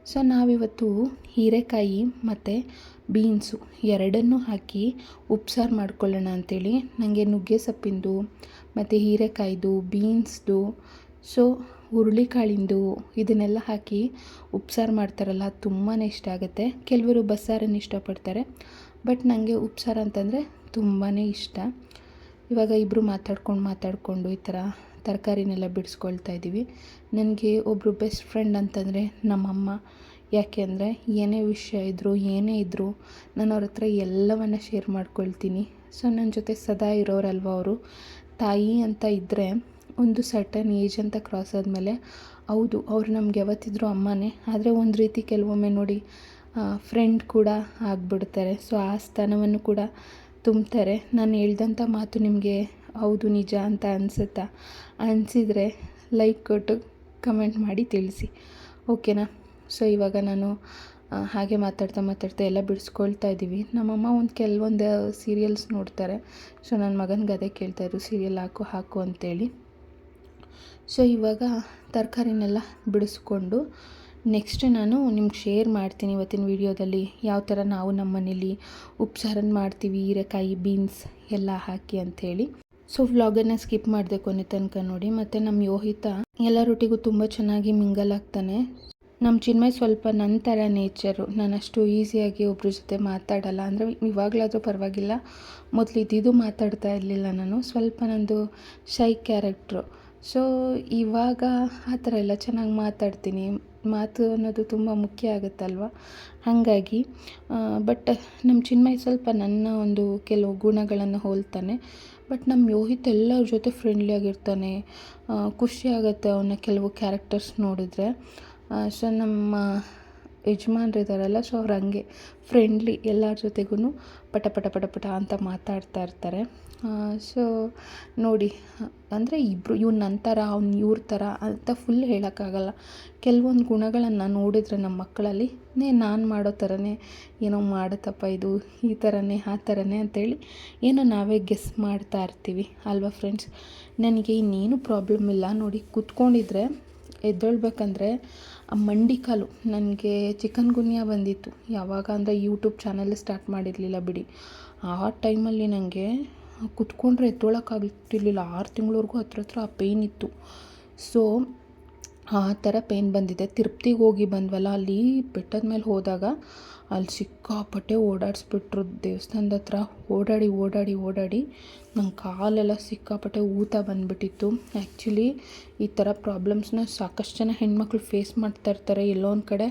ಸೊ ನಾವಿವತ್ತು ಹೀರೆಕಾಯಿ ಮತ್ತು ಬೀನ್ಸು ಎರಡನ್ನೂ ಹಾಕಿ ಉಪ್ಸಾರು ಮಾಡ್ಕೊಳ್ಳೋಣ ಅಂಥೇಳಿ ನನಗೆ ನುಗ್ಗೆ ಸೊಪ್ಪಿಂದು ಮತ್ತು ಹೀರೆಕಾಯ್ದು, ಬೀನ್ಸ್ದು, ಸೊ ಹುರುಳಿಕಾಳಿಂದು ಇದನ್ನೆಲ್ಲ ಹಾಕಿ ಉಪ್ಸಾರು ಮಾಡ್ತಾರಲ್ಲ ತುಂಬಾ ಇಷ್ಟ ಆಗುತ್ತೆ. ಕೆಲವರು ಬಸ್ಸಾರನ್ನು ಇಷ್ಟಪಡ್ತಾರೆ. ಬಟ್ ನನಗೆ ಉಪ್ಸಾರು ಅಂತಂದರೆ ತುಂಬಾ ಇಷ್ಟ. ಇವಾಗ ಇಬ್ಬರು ಮಾತಾಡ್ಕೊಂಡು ಮಾತಾಡಿಕೊಂಡು ಈ ಥರ ತರಕಾರಿನೆಲ್ಲ ಬಿಡಿಸ್ಕೊಳ್ತಾ ಇದ್ದೀವಿ ನನಗೆ ಒಬ್ಬರು ಬೆಸ್ಟ್ ಫ್ರೆಂಡ್ ಅಂತಂದರೆ ನಮ್ಮಮ್ಮ. ಯಾಕೆ ಅಂದರೆ ಏನೇ ವಿಷಯ ಇದ್ದರೂ ಏನೇ ಇದ್ದರೂ ನಾನು ಅವ್ರ ಹತ್ರ ಎಲ್ಲವನ್ನು ಶೇರ್ ಮಾಡ್ಕೊಳ್ತೀನಿ. ಸೊ ನನ್ನ ಜೊತೆ ಸದಾ ಇರೋರಲ್ವ ಅವರು? ತಾಯಿ ಅಂತ ಇದ್ದರೆ ಒಂದು ಸರ್ಟನ್ ಏಜ್ ಅಂತ ಕ್ರಾಸ್ ಆದಮೇಲೆ ಹೌದು, ಅವರು ನಮ್ಗೆ ಯಾವತ್ತಿದ್ರು ಅಮ್ಮನೇ. ಆದರೆ ಒಂದು ರೀತಿ ಕೆಲವೊಮ್ಮೆ ನೋಡಿ ಫ್ರೆಂಡ್ ಕೂಡ ಆಗಿಬಿಡ್ತಾರೆ. ಸೊ ಆ ಸ್ಥಾನವನ್ನು ಕೂಡ ತುಂಬ್ತಾರೆ. ನಾನು ಹೇಳ್ದಂಥ ಮಾತು ನಿಮಗೆ ಹೌದು, ನಿಜ ಅಂತ ಅನಿಸುತ್ತಾ? ಅನಿಸಿದರೆ ಲೈಕ್ ಕೊಟ್ಟು ಕಮೆಂಟ್ ಮಾಡಿ ತಿಳಿಸಿ. ಓಕೆನಾ ಸೊ ಇವಾಗ ನಾನು ಹಾಗೆ ಮಾತಾಡ್ತಾ ಮಾತಾಡ್ತಾ ಎಲ್ಲ ಬಿಡಿಸ್ಕೊಳ್ತಾ ಇದ್ದೀವಿ. ನಮ್ಮಮ್ಮ ಒಂದು ಕೆಲವೊಂದು ಸೀರಿಯಲ್ಸ್ ನೋಡ್ತಾರೆ. ಸೊ ನನ್ನ ಮಗನಿಗೆ ಅದೇ ಕೇಳ್ತಾಯಿದ್ರು ಸೀರಿಯಲ್ ಹಾಕು ಹಾಕು ಅಂತೇಳಿ. ಸೊ ಇವಾಗ ತರಕಾರಿನೆಲ್ಲ ಬಿಡಿಸ್ಕೊಂಡು ನೆಕ್ಸ್ಟ್ ನಾನು ನಿಮ್ಗೆ ಶೇರ್ ಮಾಡ್ತೀನಿ ಇವತ್ತಿನ ವಿಡಿಯೋದಲ್ಲಿ ಯಾವ ಥರ ನಾವು ನಮ್ಮ ಮನೇಲಿ ಉಪ್ಸಾರನ್ನು ಮಾಡ್ತೀವಿ, ಹೀರೆಕಾಯಿ ಬೀನ್ಸ್ ಎಲ್ಲ ಹಾಕಿ ಅಂಥೇಳಿ ಸೊ ವ್ಲಾಗನ್ನು ಸ್ಕಿಪ್ ಮಾಡಿದೆ ಕೊನೆ ತನಕ ನೋಡಿ. ಮತ್ತು ನಮ್ಮ ಯೋಹಿತ ಎಲ್ಲರೊಟ್ಟಿಗೂ ತುಂಬ ಚೆನ್ನಾಗಿ ಮಿಂಗಲ್ ಆಗ್ತಾನೆ. ನಮ್ಮ ಚಿನ್ಮಯ್ ಸ್ವಲ್ಪ ನನ್ನ ಥರ ನೇಚರು ನಾನು ಅಷ್ಟು ಈಸಿಯಾಗಿ ಒಬ್ಬರ ಜೊತೆ ಮಾತಾಡಲ್ಲ. ಅಂದರೆ ಇವಾಗಲಾದರೂ ಪರವಾಗಿಲ್ಲ. ಮೊದಲು ಇದ್ದಿದ್ದು ಮಾತಾಡ್ತಾ ಇರಲಿಲ್ಲ ನಾನು. ಸ್ವಲ್ಪ ನಂದು ಶೈ ಕ್ಯಾರೆಕ್ಟ್ರು ಸೊ ಇವಾಗ ಆ ಥರ ಎಲ್ಲ ಚೆನ್ನಾಗಿ ಮಾತಾಡ್ತೀನಿ. ಮಾತು ಅನ್ನೋದು ತುಂಬ ಮುಖ್ಯ ಆಗುತ್ತಲ್ವ? ಹಾಗಾಗಿ ಬಟ್ ನಮ್ಮ ಚಿನ್ಮಯ್ ಸ್ವಲ್ಪ ನನ್ನ ಒಂದು ಕೆಲವು ಗುಣಗಳನ್ನು ಹೋಲ್ತಾನೆ. ಬಟ್ ನಮ್ಮ ಯೋಹಿತ್ ಎಲ್ಲರ ಜೊತೆ ಫ್ರೆಂಡ್ಲಿ ಆಗಿರ್ತಾನೆ. ಆ, ಖುಷಿ ಆಗುತ್ತೆ ಅವನ ಕೆಲವು ಕ್ಯಾರೆಕ್ಟರ್ಸ್ ನೋಡಿದ್ರೆ. ಸೊ ನಮ್ಮ ಯಜಮಾನ್ರು ಇದ್ದಾರಲ್ಲ ಸೊ ಅವ್ರು ಹಂಗೆ ಫ್ರೆಂಡ್ಲಿ ಎಲ್ಲರ ಜೊತೆಗೂ ಪಟ ಪಟ ಪಟ ಪಟ ಅಂತ ಮಾತಾಡ್ತಾ ಇರ್ತಾರೆ. ಸೊ ನೋಡಿ, ಅಂದರೆ ಇಬ್ಬರು ಇವ್ನು ನನ್ನ ಥರ ಅವ್ನು ಇವ್ರ ಥರ ಅಂತ ಫುಲ್ ಹೇಳೋಕ್ಕಾಗಲ್ಲ. ಕೆಲವೊಂದು ಗುಣಗಳನ್ನು ನೋಡಿದರೆ ನಮ್ಮ ಮಕ್ಕಳಲ್ಲಿ, ನೇ, ನಾನು ಮಾಡೋ ಥರನೇ ಏನೋ ಮಾಡುತ್ತಪ್ಪ ಇದು, ಈ ಥರನೇ ಆ ಥರನೇ ಅಂತೇಳಿ ಏನೋ ನಾವೇ ಗೆಸ್ ಮಾಡ್ತಾ ಇರ್ತೀವಿ, ಅಲ್ವಾ ಫ್ರೆಂಡ್ಸ್ ನನಗೆ ಇನ್ನೇನು ಪ್ರಾಬ್ಲಮ್ ಇಲ್ಲ. ನೋಡಿ, ಕೂತ್ಕೊಂಡಿದ್ರೆ, ಎದ್ದೇಳ್ಬೇಕಂದ್ರೆ, ಆ ಮಂಡಿ ಕಾಲು, ನನಗೆ ಚಿಕನ್ ಗುನ್ಯಾ ಬಂದಿತ್ತು. ಯಾವಾಗ ಅಂದರೆ ಯೂಟ್ಯೂಬ್ ಚಾನಲ್ ಸ್ಟಾರ್ಟ್ ಮಾಡಿರಲಿಲ್ಲ ಬಿಡಿ. ಆ ಟೈಮಲ್ಲಿ ನನಗೆ ಕುತ್ಕೊಂಡ್ರೆ ಎದ್ದೊಳಕ್ಕಾಗ್ತಿರ್ಲಿಲ್ಲ ಆರು ತಿಂಗಳವರೆಗೂ ಹತ್ರ ಹತ್ರ ಆ ಪೇಯ್ನ್ ಇತ್ತು. ಸೊ ಆ ಥರ ಪೇಯ್ನ್ ಬಂದಿದೆ. ತಿರುಪ್ತಿಗೆ ಹೋಗಿ ಬಂದ್ವಲ್ಲ, ಅಲ್ಲಿ ಬೆಟ್ಟದ ಮೇಲೆ ಹೋದಾಗ ಅಲ್ಲಿ ಸಿಕ್ಕಾಪಟ್ಟೆ ಓಡಾಡಿಸ್ಬಿಟ್ರು ದೇವಸ್ಥಾನದ ಹತ್ರ. ಓಡಾಡಿ ಓಡಾಡಿ ಓಡಾಡಿ ನನ್ನ ಕಾಲೆಲ್ಲ ಸಿಕ್ಕಾಪಟ್ಟೆ ಊತ ಬಂದುಬಿಟ್ಟಿತ್ತು. ಆ್ಯಕ್ಚುಲಿ ಈ ಥರ ಪ್ರಾಬ್ಲಮ್ಸ್ನ ಸಾಕಷ್ಟು ಜನ ಹೆಣ್ಮಕ್ಳು ಫೇಸ್ ಮಾಡ್ತಾ ಇರ್ತಾರೆ. ಎಲ್ಲೋ ಒಂದು ಕಡೆ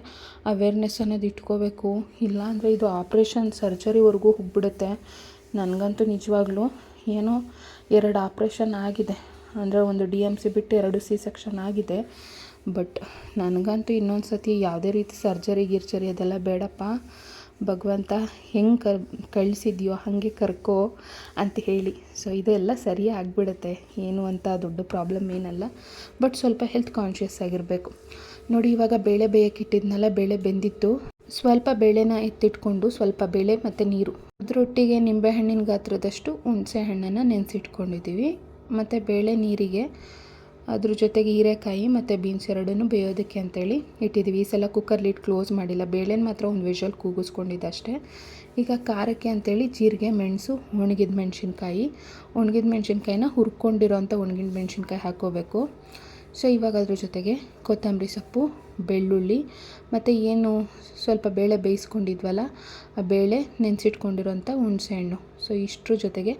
ಅವೇರ್ನೆಸ್ ಅನ್ನೋದು ಇಟ್ಕೋಬೇಕು. ಇಲ್ಲಾಂದರೆ ಇದು ಆಪ್ರೇಷನ್ ಸರ್ಜರಿವರೆಗೂ ಹೋಗ್ಬಿಡುತ್ತೆ. ನನಗಂತೂ ನಿಜವಾಗ್ಲೂ ಏನೋ ಎರಡು ಆಪ್ರೇಷನ್ ಆಗಿದೆ. ಅಂದರೆ ಒಂದು ಡಿ ಎಂ ಸಿ ಬಿಟ್ಟು ಎರಡು ಸಿ ಸೆಕ್ಷನ್ ಆಗಿದೆ. ಬಟ್ ನನಗಂತೂ ಇನ್ನೊಂದು ಸತಿ ಯಾವುದೇ ರೀತಿ ಸರ್ಜರಿ, ಗಿರ್ಜರಿ ಅದೆಲ್ಲ ಬೇಡಪ್ಪ. ಭಗವಂತ ಹೆಂಗೆ ಕರ್ ಕಳಿಸಿದ್ಯೋ, ಹಾಗೆ ಕರ್ಕೋ ಅಂತ ಹೇಳಿ. ಸೊ ಇದೆಲ್ಲ ಸರಿ ಆಗಿಬಿಡುತ್ತೆ. ಏನು ಅಂತ ದೊಡ್ಡ ಪ್ರಾಬ್ಲಮ್ ಏನಲ್ಲ. ಬಟ್ ಸ್ವಲ್ಪ ಹೆಲ್ತ್ ಕಾನ್ಷಿಯಸ್ ಆಗಿರಬೇಕು. ನೋಡಿ, ಇವಾಗ ಬೇಳೆ ಬೇಯಕ್ಕಿಟ್ಟಿದ್ನಲ್ಲ ಬೇಳೆ ಬೆಂದಿತ್ತು. ಸ್ವಲ್ಪ ಬೇಳೆನ ಎತ್ತಿಟ್ಕೊಂಡು ಸ್ವಲ್ಪ ಬೇಳೆ ಮತ್ತು ನೀರು. ಅದರೊಟ್ಟಿಗೆ ನಿಂಬೆಹಣ್ಣಿನ ಗಾತ್ರದಷ್ಟು ಹುಣಸೆ ಹಣ್ಣನ್ನು ನೆನೆಸಿಟ್ಕೊಂಡಿದ್ದೀವಿ ಮತ್ತು ಬೇಳೆ ನೀರಿಗೆ ಅದ್ರ ಜೊತೆಗೆ ಹೀರೆಕಾಯಿ ಮತ್ತು ಬೀನ್ಸ್ ಎರಡನ್ನೂ ಬೇಯೋದಕ್ಕೆ ಅಂತೇಳಿ ಇಟ್ಟಿದ್ದೀವಿ ಈ ಸಲ ಕುಕ್ಕರ್ ಲಿಡ್ ಕ್ಲೋಸ್ ಮಾಡಿಲ್ಲ. ಬೇಳೆನ ಮಾತ್ರ ಒಂದು ವಿಷಲ್ ಕೂಗಿಸ್ಕೊಂಡಿದ್ದಷ್ಟೇ. ಈಗ ಖಾರಕ್ಕೆ ಅಂತೇಳಿ ಜೀರಿಗೆ, ಮೆಣಸು, ಒಣಗಿದ ಮೆಣಸಿನ್ಕಾಯಿ. ಒಣಗಿದ ಮೆಣಸಿನ್ಕಾಯಿನ ಹುರ್ಕೊಂಡಿರೋಂಥ ಒಣಗಿದ ಮೆಣಸಿನ್ಕಾಯಿ ಹಾಕ್ಕೋಬೇಕು ಸೊ, ಇವಾಗ ಅದ್ರ ಜೊತೆಗೆ ಕೊತ್ತಂಬರಿ ಸೊಪ್ಪು, ಬೆಳ್ಳುಳ್ಳಿ ಮತ್ತು ಏನು ಸ್ವಲ್ಪ ಬೇಳೆ ಬೇಯಿಸ್ಕೊಂಡಿದ್ವಲ್ಲ, ಆ ಬೇಳೆ ನೆನೆಸಿಟ್ಕೊಂಡಿರೋಂಥ ಹುಣಸೆಹಣ್ಣು. ಸೊ, ಇಷ್ಟರ ಜೊತೆಗೆ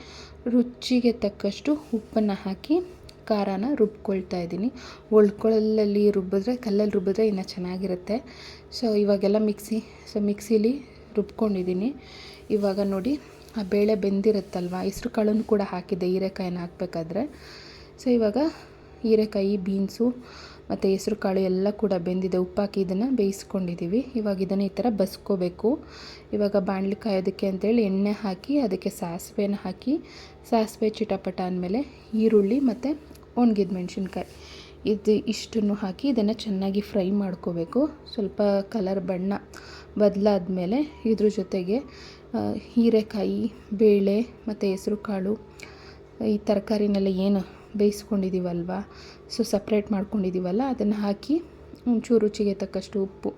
ರುಚಿಗೆ ತಕ್ಕಷ್ಟು ಉಪ್ಪನ್ನು ಹಾಕಿ ಖಾರನ ರುಬ್ಕೊಳ್ತಾ ಇದ್ದೀನಿ. ಒಳ್ಕೊಳ್ಳಲ್ಲಿ ರುಬ್ಬಿದ್ರೆ, ಕಲ್ಲಲ್ಲಿ ರುಬ್ಬಿದ್ರೆ ಇನ್ನೂ ಚೆನ್ನಾಗಿರುತ್ತೆ. ಸೊ, ಇವಾಗೆಲ್ಲ ಮಿಕ್ಸಿ, ಸೊ, ಮಿಕ್ಸಿಲಿ ರುಬ್ಕೊಂಡಿದ್ದೀನಿ. ಇವಾಗ ನೋಡಿ, ಆ ಬೇಳೆ ಬೆಂದಿರುತ್ತಲ್ವ ಹೆಸ್ರು ಕಾಳನ್ನು ಕೂಡ ಹಾಕಿದ್ದೆ, ಹೀರೆಕಾಯಿನ ಹಾಕಬೇಕಾದ್ರೆ. ಸೊ, ಇವಾಗ ಹೀರೆಕಾಯಿ, ಬೀನ್ಸು ಮತ್ತು ಹೆಸ್ರು ಕಾಳು ಎಲ್ಲ ಕೂಡ ಬೆಂದಿದೆ. ಉಪ್ಪಾಕಿ ಇದನ್ನು ಬೇಯಿಸ್ಕೊಂಡಿದ್ದೀವಿ ಇವಾಗ ಇದನ್ನು ಈ ಥರ ಬಸ್ಕೋಬೇಕು. ಇವಾಗ ಬಾಣಲಿ ಕಾಯೋದಕ್ಕೆ ಅಂತೇಳಿ ಎಣ್ಣೆ ಹಾಕಿ ಅದಕ್ಕೆ ಸಾಸಿವೆನ ಹಾಕಿ, ಸಾಸಿವೆ ಚಿಟಪಟ ಅಂದಮೇಲೆ ಈರುಳ್ಳಿ ಮತ್ತು ಒಣಗಿದ ಮೆಣಸಿನ್ಕಾಯಿ. ಇದು ಇಷ್ಟನ್ನು ಹಾಕಿ ಇದನ್ನು ಚೆನ್ನಾಗಿ ಫ್ರೈ ಮಾಡ್ಕೋಬೇಕು. ಸ್ವಲ್ಪ ಕಲರ್ ಬಣ್ಣ ಬದಲಾದ್ಮೇಲೆ ಇದ್ರ ಜೊತೆಗೆ ಹೀರೆಕಾಯಿ, ಬೇಳೆ ಮತ್ತು ಹೆಸ್ರು ಕಾಳು, ಈ ತರಕಾರಿನೆಲ್ಲ ಏನು ಬೇಯಿಸ್ಕೊಂಡಿದ್ದೀವಲ್ವ? ಸೊ ಸಪ್ರೇಟ್ ಮಾಡ್ಕೊಂಡಿದ್ದೀವಲ್ಲ, ಅದನ್ನು ಹಾಕಿ ಒಂಚೂರು ರುಚಿಗೆ ತಕ್ಕಷ್ಟು ಉಪ್ಪು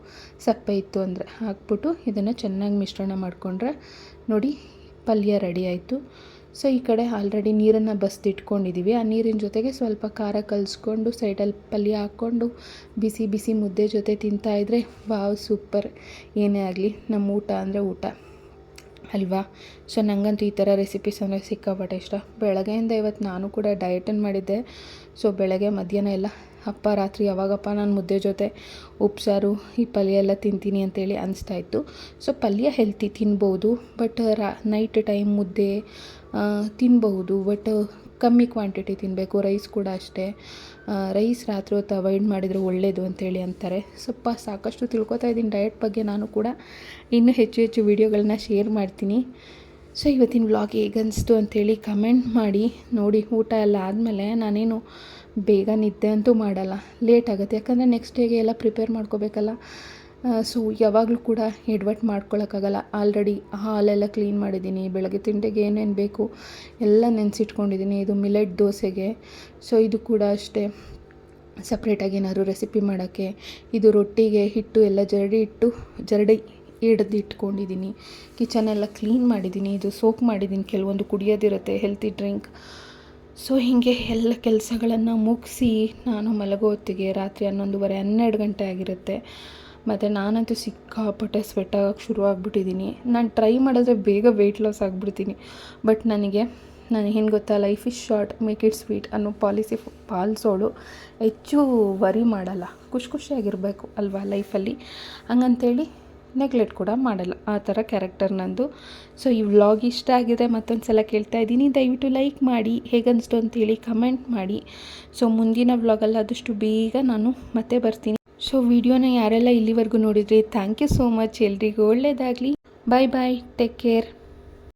ಸಪ್ಪೆ ಇತ್ತು ಅಂದರೆ ಹಾಕ್ಬಿಟ್ಟು ಇದನ್ನು ಚೆನ್ನಾಗಿ ಮಿಶ್ರಣ ಮಾಡಿಕೊಂಡ್ರೆ ನೋಡಿ ಪಲ್ಯ ರೆಡಿ ಆಯಿತು. ಸೊ ಈ ಕಡೆ ಆಲ್ರೆಡಿ ನೀರನ್ನು ಬಸ್ದಿಟ್ಕೊಂಡಿದ್ದೀವಿ ಆ ನೀರಿನ ಜೊತೆಗೆ ಸ್ವಲ್ಪ ಖಾರ ಕಲಿಸ್ಕೊಂಡು ಸೈಡಲ್ಲಿ ಪಲ್ಯ ಹಾಕ್ಕೊಂಡು, ಬಿಸಿ ಬಿಸಿ ಮುದ್ದೆ ಜೊತೆ ತಿಂತಾಯಿದ್ರೆ ವಾವ್ ಸೂಪರ್ ಏನೇ ಆಗಲಿ ನಮ್ಮ ಊಟ ಅಂದರೆ ಊಟ. ಅಲ್ವಾ? ಸೊ ನನಗಂತೂ ಈ ಥರ ರೆಸಿಪೀಸ್ ಅಂದರೆ ಸಿಕ್ಕಾಪಟ್ಟೆ ಇಷ್ಟ. ಬೆಳಗ್ಗೆಯಿಂದ ಇವತ್ತು ನಾನು ಕೂಡ ಡಯಟನ್ನು ಮಾಡಿದ್ದೆ. ಸೊ ಬೆಳಗ್ಗೆ, ಮಧ್ಯಾಹ್ನ ಎಲ್ಲ ಅಪ್ಪ ರಾತ್ರಿ, ಯಾವಾಗಪ್ಪ ನಾನು ಮುದ್ದೆ ಜೊತೆ ಉಪ್ಸಾರು ಈ ಪಲ್ಯ ಎಲ್ಲ ತಿಂತೀನಿ ಅಂತೇಳಿ ಅನಿಸ್ತಾ ಇತ್ತು. ಸೊ ಪಲ್ಯ ಹೆಲ್ತಿ ತಿನ್ಬೋದು ಬಟ್ ರಾ ನೈಟ್ ಟೈಮ್ ಮುದ್ದೆ ತಿನ್ಬಹುದು ಬಟ್ ಕಮ್ಮಿ ಕ್ವಾಂಟಿಟಿ ತಿನ್ನಬೇಕು ರೈಸ್ ಕೂಡ ಅಷ್ಟೇ. ರೈಸ್ ರಾತ್ರಿ ಹೊತ್ತು ಅವಾಯ್ಡ್ ಮಾಡಿದರೆ ಒಳ್ಳೆಯದು ಅಂತೇಳಿ ಅಂತಾರೆ. ಸ್ವಲ್ಪ ಸಾಕಷ್ಟು ತಿಳ್ಕೊತಾ ಇದ್ದೀನಿ. ಡಯಟ್ ಬಗ್ಗೆ ನಾನು ಕೂಡ ಇನ್ನೂ ಹೆಚ್ಚು ಹೆಚ್ಚು ವೀಡಿಯೋಗಳನ್ನ ಶೇರ್ ಮಾಡ್ತೀನಿ. ಸೊ ಇವತ್ತಿನ ವ್ಲಾಗ್ ಹೇಗನ್ನಿಸ್ತು ಅಂಥೇಳಿ ಕಮೆಂಟ್ ಮಾಡಿ. ನೋಡಿ, ಊಟ ಎಲ್ಲ ಆದಮೇಲೆ ನಾನೇನು ಬೇಗ ನಿದ್ದೆ ಅಂತೂ ಮಾಡಲ್ಲ. ಲೇಟ್ ಆಗುತ್ತೆ. ಯಾಕಂದರೆ ನೆಕ್ಸ್ಟ್ ಡೇಗೆ ಎಲ್ಲ ಪ್ರಿಪೇರ್ ಮಾಡ್ಕೋಬೇಕಲ್ಲ. ಸೊ, ಯಾವಾಗಲೂ ಕೂಡ ಎಡ್ವಟ್ ಮಾಡ್ಕೊಳ್ಳೋಕ್ಕಾಗಲ್ಲ ಆಲ್ರೆಡಿ ಹಾಲೆಲ್ಲ ಕ್ಲೀನ್ ಮಾಡಿದ್ದೀನಿ, ಬೆಳಗ್ಗೆ ತಿಂಡಿಗೆ ಏನೇನು ಬೇಕು ಎಲ್ಲ ನೆನೆಸಿಟ್ಕೊಂಡಿದ್ದೀನಿ, ಇದು ಮಿಲೆಟ್ ದೋಸೆಗೆ. ಸೊ ಇದು ಕೂಡ ಅಷ್ಟೇ. ಸಪ್ರೇಟಾಗಿ ಏನಾದ್ರು ರೆಸಿಪಿ ಮಾಡೋಕ್ಕೆ, ಇದು ರೊಟ್ಟಿಗೆ ಹಿಟ್ಟು ಎಲ್ಲ ಜರಡಿ ಇಟ್ಟು ಜರಡಿ ಹಿಡ್ದು ಇಟ್ಕೊಂಡಿದ್ದೀನಿ. ಕಿಚನ್ ಎಲ್ಲ ಕ್ಲೀನ್ ಮಾಡಿದ್ದೀನಿ, ಇದು ಸೋಕ್ ಮಾಡಿದ್ದೀನಿ, ಕೆಲವೊಂದು ಕುಡಿಯೋದಿರುತ್ತೆ ಹೆಲ್ತಿ ಡ್ರಿಂಕ್ ಸೊ ಹೀಗೆ ಎಲ್ಲ ಕೆಲಸಗಳನ್ನು ಮುಗಿಸಿ, ನಾನು ಮಲಗೋ ಹೊತ್ತಿಗೆ ರಾತ್ರಿ ಹನ್ನೊಂದುವರೆ ಹನ್ನೆರಡು ಗಂಟೆ ಆಗಿರುತ್ತೆ. ಮತ್ತು ನಾನಂತೂ ಸಿಕ್ಕಾಪಟ್ಟೆ ಸ್ವೆಟ್ ಆಗೋಕ್ಕೆ ಶುರು ಆಗಿಬಿಟ್ಟಿದ್ದೀನಿ ನಾನು ಟ್ರೈ ಮಾಡಿದ್ರೆ ಬೇಗ ವೆಯ್ಟ್ ಲಾಸ್ ಆಗಿಬಿಡ್ತೀನಿ. ಬಟ್ ನನಗೆ ನನಗೇನು ಗೊತ್ತಾ life is short make it sweet ಅನ್ನೋ ಪಾಲಿಸಿ ಪಾಲಿಸೋಳು ಹೆಚ್ಚು ವರಿ ಮಾಡಲ್ಲ. ಖುಷಿ ಖುಷಿಯಾಗಿರಬೇಕು ಅಲ್ವಾ ಲೈಫಲ್ಲಿ ಹಂಗಂತೇಳಿ ನೆಗ್ಲೆಕ್ಟ್ ಕೂಡ ಮಾಡಲ್ಲ. ಆ ಥರ ಕ್ಯಾರೆಕ್ಟರ್ ನಂದು. ಸೊ ಈ ವ್ಲಾಗ್ ಇಷ್ಟ ಆಗಿದೆ ಮತ್ತೊಂದು ಸಲ ಕೇಳ್ತಾ ಇದ್ದೀನಿ. ದಯವಿಟ್ಟು ಲೈಕ್ ಮಾಡಿ ಹೇಗನ್ನಿಸ್ತು ಅಂತೇಳಿ ಕಮೆಂಟ್ ಮಾಡಿ. ಸೊ ಮುಂದಿನ ವ್ಲಾಗಲ್ಲಿ ಆದಷ್ಟು ಬೇಗ ನಾನು ಮತ್ತೆ ಬರ್ತೀನಿ. ಸೊ ವಿಡಿಯೋನ ಯಾರೆಲ್ಲ ಇಲ್ಲಿವರೆಗೂ ನೋಡಿದ್ರಿ ಥ್ಯಾಂಕ್ ಯು ಸೋ ಮಚ್ ಎಲ್ರಿಗೂ ಒಳ್ಳೆಯದಾಗಲಿ ಬಾಯ್ ಬಾಯ್ ಟೇಕ್ ಕೇರ್